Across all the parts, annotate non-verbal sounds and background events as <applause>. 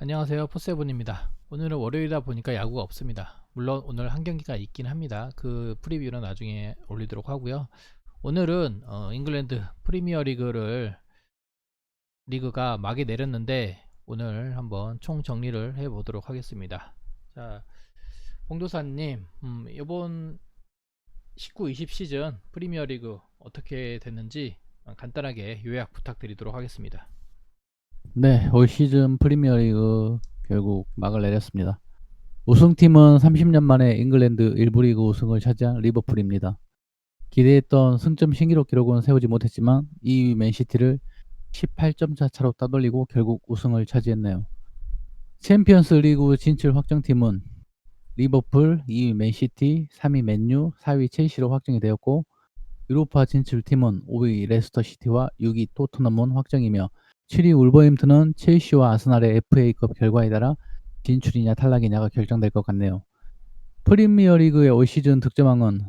안녕하세요. 포세븐입니다. 오늘은 월요일이다 보니까 야구가 없습니다. 물론 오늘 한 경기가 있긴 합니다. 그 프리뷰는 나중에 올리도록 하고요. 오늘은 어, 잉글랜드 프리미어 리그를 리그가 막이 내렸는데 오늘 한번 총 정리를 해 보도록 하겠습니다. 자 봉도사님 음, 이번 19-20 시즌 프리미어 리그 어떻게 됐는지 간단하게 요약 부탁드리도록 하겠습니다 네, 올 시즌 프리미어리그 결국 막을 내렸습니다. 우승팀은 30년 만에 잉글랜드 1부 리그 우승을 차지한 리버풀입니다. 기대했던 승점 신기록 기록은 세우지 못했지만 2위 맨시티를 18점 차 차로 따돌리고 결국 우승을 차지했네요. 챔피언스 리그 진출 확정팀은 리버풀, 2위 맨시티, 3위 맨유, 4위 첼시로 확정이 되었고 유로파 진출팀은 5위 레스터 시티와 6위 토트넘은 확정이며 7위 울버햄튼은 첼시와 아스날의 FA컵 결과에 따라 진출이냐 탈락이냐가 결정될 것 같네요. 프리미어리그의 올 시즌 득점왕은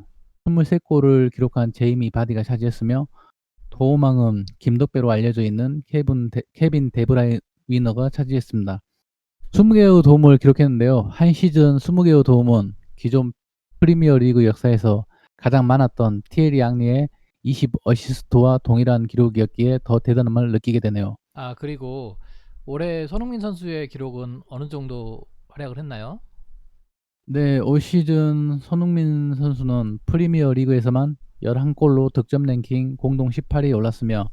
23골을 기록한 제이미 바디가 차지했으며 도움왕은 김덕배로 알려져 있는 케빈, 데, 케빈 데브라이너가 차지했습니다. 20개의 도움을 기록했는데요. 한 시즌 20개의 도움은 기존 프리미어리그 역사에서 가장 많았던 티에리 앙리의 20 어시스트와 동일한 기록이었기에 더 대단함을 느끼게 되네요. 아 그리고 올해 손흥민 선수의 기록은 어느 정도 활약을 했나요? 네, 올 시즌 손흥민 선수는 프리미어 리그에서만 11골로 득점 랭킹 공동 18위에 올랐으며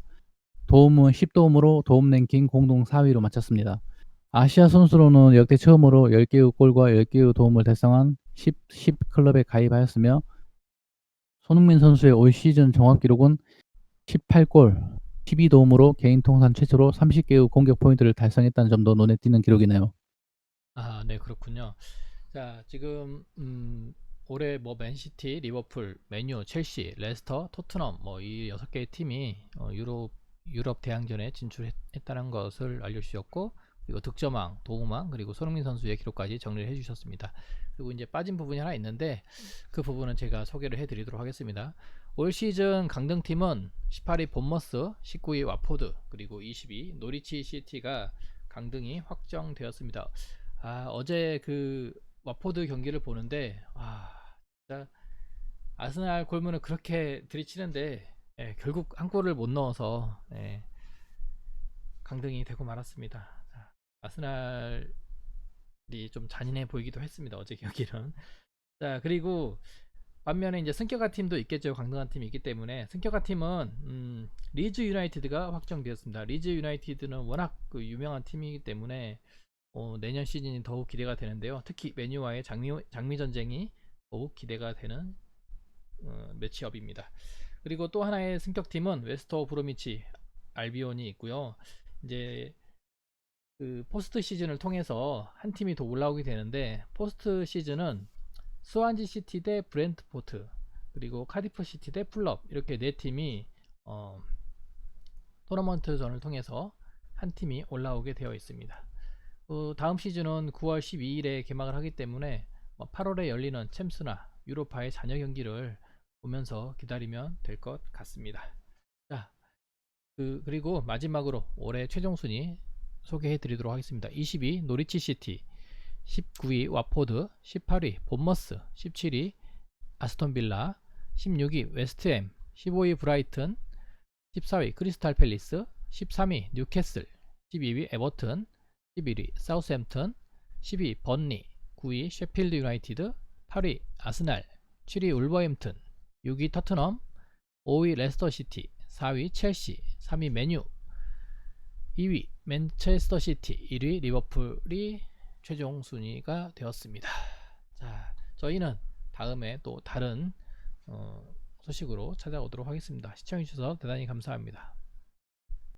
도움은 10도움으로 도움 랭킹 공동 4위로 마쳤습니다. 아시아 선수로는 역대 처음으로 10개의 골과 10개의 도움을 달성한 10, 10 클럽에 가입하였으며 손흥민 선수의 올 시즌 종합 기록은 18골, 12 도움으로 개인 통산 최초로 30개의 공격 포인트를 달성했다는 점도 눈에 띄는 기록이네요. 아, 네, 그렇군요. 자, 지금 음, 올해 뭐 맨시티, 리버풀, 맨유, 첼시, 레스터, 토트넘 뭐 이 여섯 개의 팀이 어, 유럽 유럽 대항전에 진출했다는 것을 알려주셨고 그리고 득점왕, 도움왕 그리고 손흥민 선수의 기록까지 정리를 해주셨습니다. 그리고 이제 빠진 부분이 하나 있는데 그 부분은 제가 소개를 해드리도록 하겠습니다. 올 시즌 강등팀은 18위 본머스, 19위 와포드, 그리고 20위 노리치 시티가 강등이 확정되었습니다. 아, 어제 그 와포드 경기를 보는데 아, 진짜 아스날 골문을 그렇게 들이치는데 예, 결국 한 골을 못 넣어서 예, 강등이 되고 말았습니다. 자, 아스날이 좀 잔인해 보이기도 했습니다. 어제 경기는. <laughs> 자, 그리고 반면에 이제 승격가 팀도 있겠죠. 강등한 팀이 있기 때문에 승격가 팀은 음, 리즈 유나이티드가 확정되었습니다. 리즈 유나이티드는 워낙 그 유명한 팀이기 때문에 어, 내년 시즌이 더욱 기대가 되는데요. 특히 메뉴와의 장미, 장미 전쟁이 더욱 기대가 되는 어, 매치업입니다. 그리고 또 하나의 승격팀은 웨스터 브로미치 알비온이 있고요. 이제 그 포스트 시즌을 통해서 한 팀이 더 올라오게 되는데 포스트 시즌은 스완지 시티 대 브렌트포트 그리고 카디프 시티 대 풀럽 이렇게 네 팀이 어, 토너먼트전을 통해서 한 팀이 올라오게 되어 있습니다. 어, 다음 시즌은 9월 12일에 개막을 하기 때문에 8월에 열리는 챔스나 유로파의 잔여 경기를 보면서 기다리면 될 것 같습니다. 자, 그, 그리고 마지막으로 올해 최종 순위 소개해 드리도록 하겠습니다. 22 노리치 시티 19위 와포드, 18위 본머스, 17위 아스톤 빌라, 16위 웨스트햄, 15위 브라이튼, 14위 크리스탈 팰리스, 13위 뉴캐슬, 12위 에버튼, 11위 사우스햄튼, 10위 번리, 9위 셰필드 유나이티드, 8위 아스날, 7위 울버햄튼, 6위 터트넘, 5위 레스터 시티, 4위 첼시, 3위 메뉴, 2위 맨체스터 시티, 1위 리버풀이 최종 순위가 되었습니다. 자, 저희는 다음에 또 다른 어, 소식으로 찾아오도록 하겠습니다. 시청해주셔서 대단히 감사합니다.